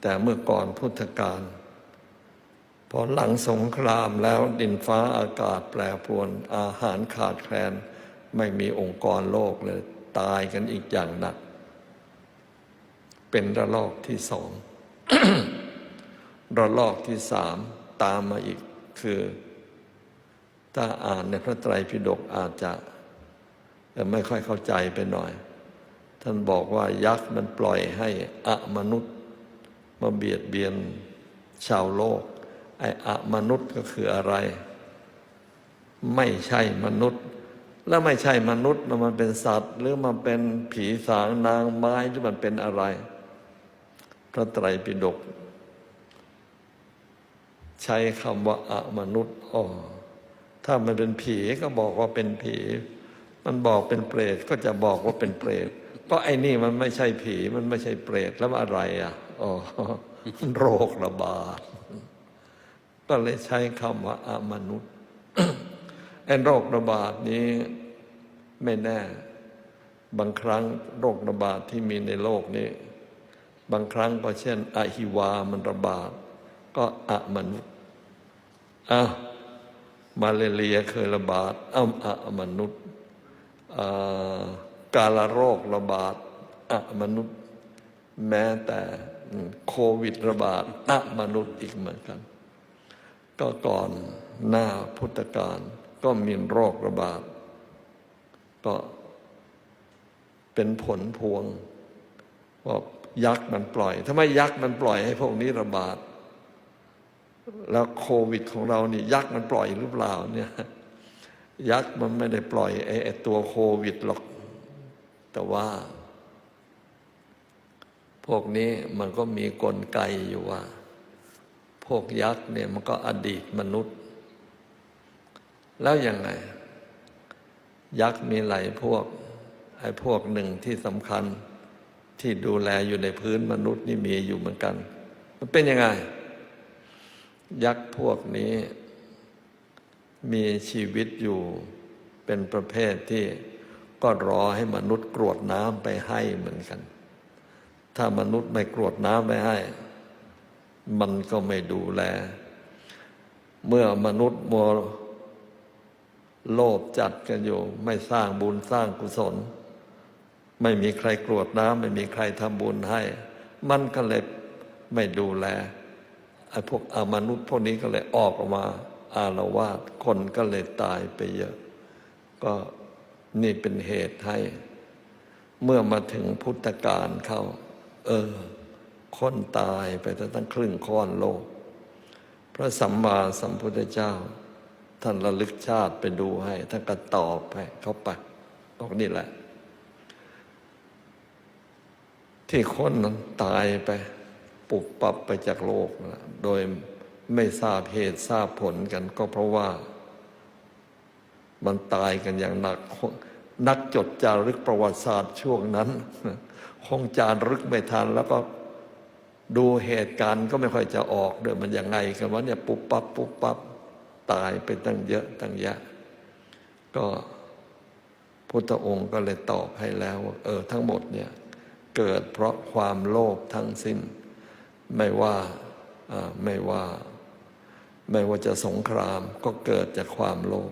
แต่เมื่อก่อนพุทธกาลพอหลังสงครามแล้วดินฟ้าอากาศแปรปรวนอาหารขาดแคลน ไม่มีองค์กรโลกเลย ตายกันอีกอย่างหนัก เป็นระลอกที่สองระลอกที่สามตามมาอีกคือ ถ้าอ่านในพระไตรปิฎกอาจจะไม่ค่อยเข้าใจไปหน่อย ท่านบอกว่ายักษ์มันปล่อยให้อะมนุษย์ มาเบียดเบียนชาวโลก ไอ้อะมนุษย์ก็คืออะไร ไม่ใช่มนุษย์ แล้วไม่ใช่มนุษย์มันเป็นสัตว์ หรือมันเป็นผีสางนางไม้หรือมันเป็นอะไร พระไตรปิฎกใช้คำว่าอะมนุษย์อ๋อถ้ามันเป็นผีก็บอกว่าเป็นผี มันบอกเป็นเปรตก็จะบอกว่าเป็นเปรต เพราะไอ้นี่มันไม่ใช่ผี มันไม่ใช่เปรตแล้วอะไรอะ โรคระบาด ก็เลยใช้คำว่าอามนุษย์ไอ้โรคระบาดนี้ไม่แน่ บางครั้งโรคระบาดที่มีในโลกนี้ บางครั้งก็เช่นอะฮิวามันระบาด ก็อะมนุษย์อ้าวมาเลเรียเคยระบาดอ้าอะมนุษย์อ่ากาลโรคระบาดอะมนุษย์ แม้แต่ โควิดระบาดอะมนุษย์อีกเหมือนกัน ก็ก่อนหน้าพุทธกาลก็มีโรคระบาด ก็เป็นผลพวงว่ายักษ์มันปล่อยทำไมยักษ์มันปล่อยให้พวกนี้ระบาด แล้วโควิดของเรานี่ยักษ์มันปล่อยหรือเปล่าเนี่ยยักษ์มันไม่ได้ปล่อยไอ้ตัวโควิดหรอก แต่ว่า วกนี้มันก็มีกลไกอยู่ว่า พวกยักษ์เนี่ยมันก็อดีตมนุษย์ แล้วยังไง ยักษ์มีหลายพวก ไอ้พวกหนึ่งที่สำคัญที่ดูแลอยู่ในพื้นมนุษย์นี่มีอยู่เหมือนกัน มันเป็นยังไง ยักษ์พวกนี้ มีชีวิตอยู่เป็นประเภทที่ก็รอให้มนุษย์กรวดน้ำไปให้เหมือนกัน ถ้ามนุษย์ไม่กรวดน้ำไปให้ มันก็ไม่ดูแล เมื่อมนุษย์มัวโลภจัดกันอยู่ ไม่สร้างบุญสร้างกุศล ไม่มีใครกรวดน้ำไม่มีใครทำบุญให้ มันก็เลยไม่ดูแลไอ้พวกอามนุษย์พวกนี้ก็เลยออกออกมาอารวาสคนก็เลยตายไปเยอะ ก็นี่เป็นเหตุให้ เมื่อมาถึงพุทธกาลเข้า เออคนตายไปตั้งครึ่งค้อนโลก พระสัมมาสัมพุทธเจ้า ท่านระลึกชาติไปดูให้ท่านก็ตอบให้เขาไปบอกนี่แหละ ที่คนนั้นตายไปปุบปับไปจากโลกนะโดยไม่ทราบเหตุทราบผลกัน ก็เพราะว่า มันตายกันอย่างหนัก นักจดจารึกประวัติศาสตร์ช่วงนั้น คงจารึกไม่ทัน แล้วก็ดูเหตุการณ์ก็ไม่ค่อยจะออกเดี๋ยมันยังไงกันว่าเนี่ยปุ๊บปับปุ๊บปั๊บตายไปตั้งเยอะตั้งแยะ ก็พุทธองค์ก็เลยตอบให้แล้วว่าเออทั้งหมดเนี่ยเกิดเพราะความโลภทั้งสิ้น ไม่ว่าไม่ว่า ไม่ว่าจะสงครามก็เกิดจากความโลภ